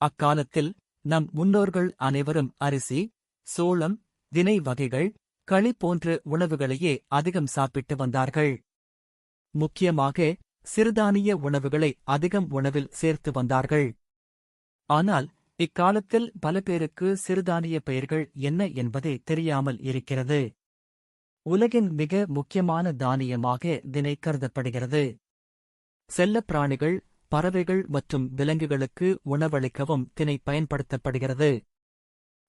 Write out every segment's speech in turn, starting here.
அக்காலத்தில் நம் முன்னோர்கள் அனைவரும் அரிசி சோளம் தினை வகைகள் களி போன்ற உணவுகளையே அதிகம் சாப்பிட்டு வந்தார்கள். முக்கியமாக சிறுதானிய உணவுகளை அதிகம் உணவில் சேர்த்து வந்தார்கள். ஆனால் இக்காலத்தில் பல பேருக்கு சிறுதானிய பெயர்கள் என்ன என்பதே தெரியாமல் இருக்கிறது. உலகின் மிக முக்கியமான தானியமாக தினை கருதப்படுகிறது. செல்லப்பிராணிகள் பறவைகள் மற்றும் விலங்குகளுக்கு உணவளிக்கவும் தினை பயன்படுத்தப்படுகிறது.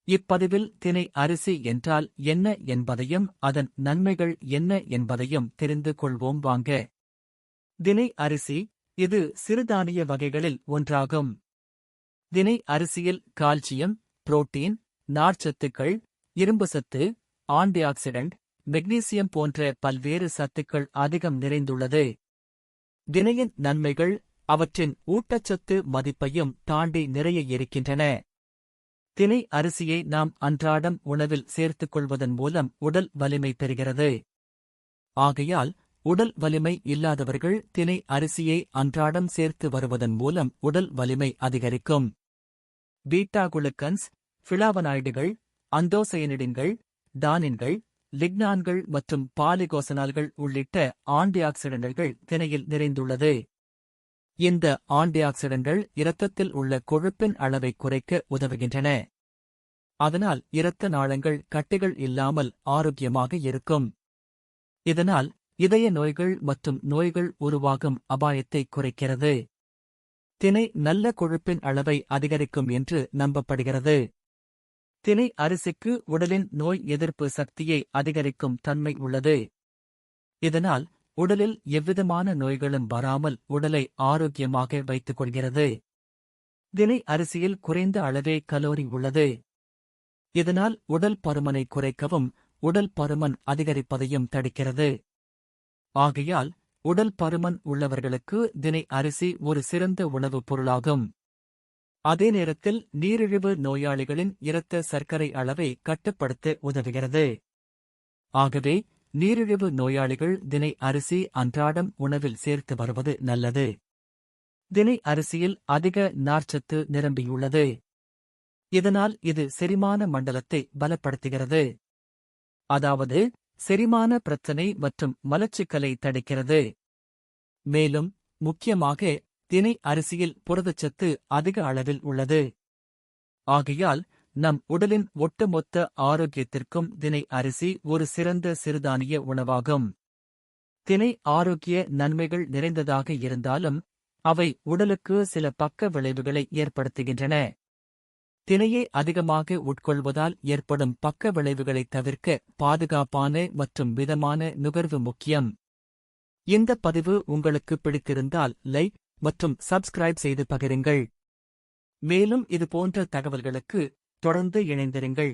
இப்பதிவில் தினை அரிசி என்றால் என்ன என்பதையும் அதன் நன்மைகள் என்ன என்பதையும் தெரிந்து கொள்வோம் வாங்க. தினை அரிசி இது சிறுதானிய வகைகளில் ஒன்றாகும். தினை அரிசியில் கால்சியம் புரோட்டீன் நார்ச்சத்துக்கள் இரும்பு சத்து ஆன்டிஆக்சிடென்ட் மெக்னீசியம் போன்ற பல்வேறு சத்துக்கள் அதிகம் நிறைந்துள்ளது. தினையின் நன்மைகள் அவற்றின் ஊட்டச்சத்து மதிப்பையும் தாண்டி நிறைய இருக்கின்றன. தினை அரிசியை நாம் அன்றாடம் உணவில் சேர்த்துக் கொள்வதன் மூலம் உடல் வலிமை பெறுகிறது. ஆகையால் உடல் வலிமை இல்லாதவர்கள் தினை அரிசியை அன்றாடம் சேர்த்து வருவதன் மூலம் உடல் வலிமை அதிகரிக்கும். பீட்டா குளுக்கன்ஸ் ஃபிளாவனாய்டுகள் அந்தோசயனிடின்கள் டானின்கள் லிக்னான்கள் மற்றும் பாலிகோசனால்கள் உள்ளிட்ட ஆன்டிஆக்சிடென்ட்கள் தினையில் நிறைந்துள்ளது. இந்த ஆன்டிஆக்சிடென்ட்கள் இரத்தத்தில் உள்ள கொழுப்பின் அளவை குறைக்க உதவுகின்றன. அதனால் இரத்த நாளங்கள் கட்டிகள் இல்லாமல் ஆரோக்கியமாக இருக்கும். இதனால் இதய நோய்கள் மற்றும் நோய்கள் உருவாகும் அபாயத்தை குறைக்கிறது. தினை நல்ல கொழுப்பின் அளவை அதிகரிக்கும் என்று நம்பப்படுகிறது. தினை அரிசிக்கு உடலின் நோய் எதிர்ப்பு சக்தியை அதிகரிக்கும் தன்மை உள்ளது. இதனால் உடலில் எவ்விதமான நோய்களும் வராமல் உடலை ஆரோக்கியமாக வைத்துக் கொள்கிறது தினை அரிசியில் குறைந்த அளவே கலோரி உள்ளது. இதனால் உடல் பருமனை குறைக்கவும் உடல் பருமன் அதிகரிப்பதையும் தடுக்கிறது. ஆகையால் உடல் பருமன் உள்ளவர்களுக்கு தினை அரிசி ஒரு சிறந்த உணவுப் பொருளாகும். அதே நேரத்தில் நீரிழிவு நோயாளிகளின் இரத்த சர்க்கரை அளவை கட்டுப்படுத்த உதவுகிறது. ஆகவே நீரிழிவு நோயாளிகள் தினை அரிசி அன்றாடம் உணவில் சேர்த்து வருவது நல்லது. தினை அரிசியில் அதிக நார்ச்சத்து நிரம்பியுள்ளது. இதனால் இது செரிமான மண்டலத்தை பலப்படுத்துகிறது. அதாவது செரிமான பிரச்சனை மற்றும் மலச்சிக்கலை தடுக்கிறது. மேலும் முக்கியமாக தினை அரிசியில் புரதச்சத்து அதிக அளவில் உள்ளது. ஆகையால் நம் உடலின் ஒட்டுமொத்த ஆரோக்கியத்திற்கும் தினை அரிசி ஒரு சிறந்த சிறுதானிய உணவாகும். தினை ஆரோக்கிய நன்மைகள் நிறைந்ததாக இருந்தாலும் அவை உடலுக்கு சில பக்க விளைவுகளை ஏற்படுத்துகின்றன. தினையை அதிகமாக உட்கொள்வதால் ஏற்படும் பக்க விளைவுகளை தவிர்க்க பாதுகாப்பான மற்றும் மிதமான நுகர்வு முக்கியம். இந்த பதிவு உங்களுக்கு பிடித்திருந்தால் லைக் மற்றும் சப்ஸ்கிரைப் செய்து பகிருங்கள். மேலும் இது போன்ற தகவல்களுக்கு தொடர்ந்து இணைந்திருங்கள்.